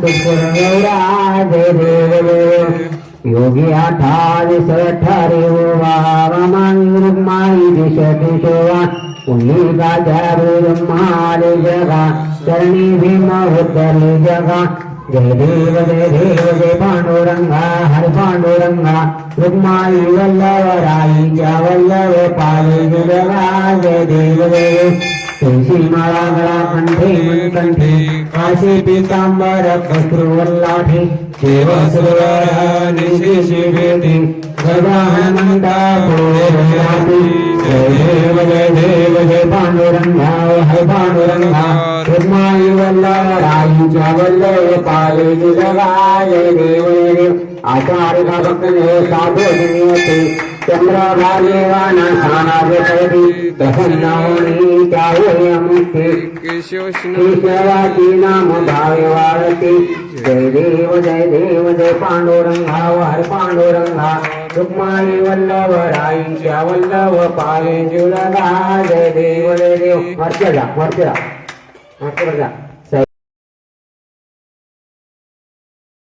वाळू तुकुर गौरा जय देव देव योगी आठारी सठारी वामाई रुक्माई दिश दिशोवा पुण्य गाचारू माले जगा चरणी भीम उद्धरले जगा जय देव जय देव जय पांडुरंगा हर पांडुरंगा रुक्माई वल्लवराईच्या वल्लव पाले जगा जय देव देव तुळशी माळा गळा कंठे मनकंठे काशी पितांबर कस्तुवल्लाठे देव सुरवरा निशिशी भेटी गदा हनुमंता जय देव जय देव जय पांडुरंगा हय पांडुरंगा रुक्माई वल्लवराईच्या वल्लव पाले जगा देव जय देव आचार्य का भक्त साधू नियते. चंद्रभागेवाना सानागे पदी प्रसन्नवणी त्यावे अमुखे केशवाची नाम भावे वाळते जय देव जय देव जय पांडुरंगा वार पांडुरंगा। रुक्माई वल्लभ राईच्या वल्लभ पाये जुळगा। जय देव जय देव। वरच्या जा वरच्या जा वरच्या जा।